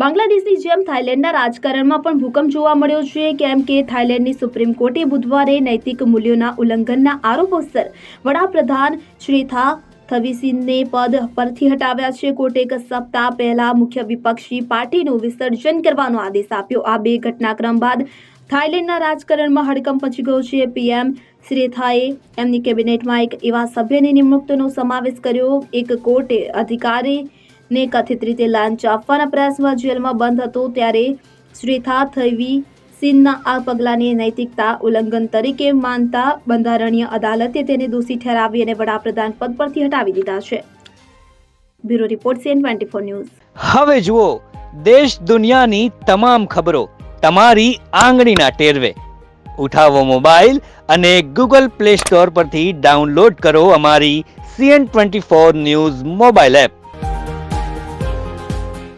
બાંગ્લાદેશની જેમ થાઇલેન્ડના રાજકારણમાં પણ ભૂકંપ જોવા મળ્યો છે, કેમ કે થાઇલેન્ડની સુપ્રીમ કોર્ટે બુધવારે નૈતિક મૂલ્યોના ઉલ્લંઘનના આરોપોસર વડાપ્રધાન શ્રેથા થવીસિનને પદ પરથી હટાવ્યા છે. કોર્ટે એક સપ્તાહ પહેલા મુખ્ય વિપક્ષી પાર્ટીનું વિસર્જન કરવાનો આદેશ આપ્યો. આ બે ઘટનાક્રમ બાદ થાઇલેન્ડના રાજકારણમાં હડકંપ મચી ગયો છે. પીએમ શ્રેથાએ એમની કેબિનેટમાં એક એવા સભ્યની નિમણૂકનો સમાવેશ કર્યો. એક કોર્ટે અધિકારીને કથિત રીતે લાંચ આપવાના પ્રયાસમાં જેલમાં બંધ હતો ત્યારે શ્રીથા થવી સિંહના આ પગલાંને નૈતિકતા ઉલ્લંઘન તરીકે માનતા બંધારણીય અદાલતે તેને દોષી ઠેરાવી અને વડાપ્રધાન પદ પરથી હટાવી દીધા છે. Bureau report CN twenty four news. હવે જુઓ, દેશ દુનિયાની તમામ ખબરો તમારી આંગળીના ટેરવે. ઉઠાવો મોબાઈલ અને ગૂગલ પ્લે સ્ટોર પરથી ડાઉનલોડ કરો અમારી CN twenty four news mobile app.